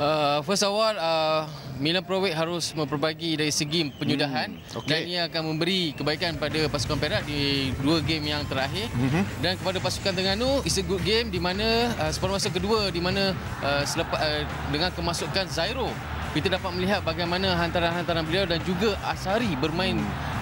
Uh, first of all, uh, Milan Provic harus memperbaiki dari segi penyudahan Hmm, okey. dan ia akan memberi kebaikan pada pasukan Perak di dua game yang terakhir Mhm. dan kepada pasukan Terengganu it's a good game di mana uh, separuh masa kedua di mana uh, selepas uh, dengan kemasukan Zairo kita dapat melihat bagaimana hantaran-hantaran beliau dan juga Asari bermain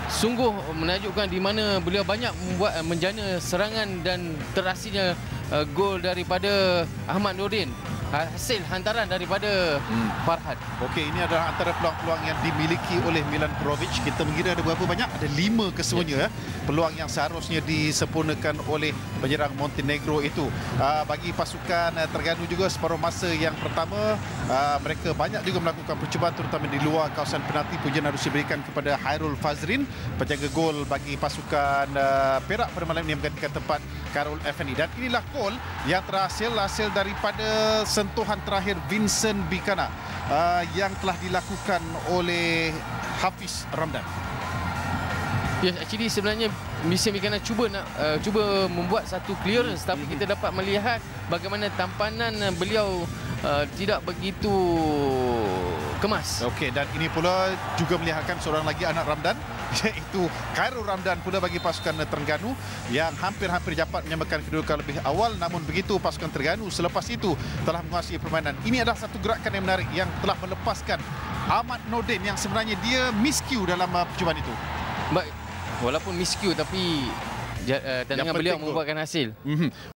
sungguh menakjubkan di mana beliau banyak membuat uh, menjana serangan dan terasinya uh, gol daripada Ahmad Nordin hasil hantaran daripada Hmm. Farhad Okey, ini adalah antara peluang-peluang yang dimiliki oleh Milan Provic. Kita mengira ada berapa banyak? Ada lima kesemuanya. Ya. Peluang yang seharusnya disempurnakan oleh penyerang Montenegro itu. Uh, bagi pasukan uh, Terengganu juga separuh masa yang pertama, uh, mereka banyak juga melakukan percubaan terutama di luar kawasan penalti. Pujian harus diberikan kepada Hairul Fazrin, penjaga gol bagi pasukan uh, Perak pada malam ini menggantikan tempat Karol Effendi. Dan inilah gol yang terhasil hasil daripada sentuhan terakhir Vincent Bikana uh, yang telah dilakukan oleh Hafiz Ramdan. Yes, actually sebenarnya Misi Mikana cuba nak uh, cuba membuat satu clearance tapi Mhm. kita dapat melihat bagaimana tampanan beliau uh, tidak begitu kemas. Okey dan ini pula juga melihatkan seorang lagi anak Ramdan iaitu Khairul Ramdan pula bagi pasukan Terengganu yang hampir-hampir dapat menyamakan kedudukan lebih awal namun begitu pasukan Terengganu selepas itu telah menguasai permainan. Ini adalah satu gerakan yang menarik yang telah melepaskan Ahmad Nordin yang sebenarnya dia miscue dalam uh, percubaan itu. Baik, walaupun miscue tapi ja- uh, Yang tendangan penting beliau gol. membuahkan hasil. Mhm.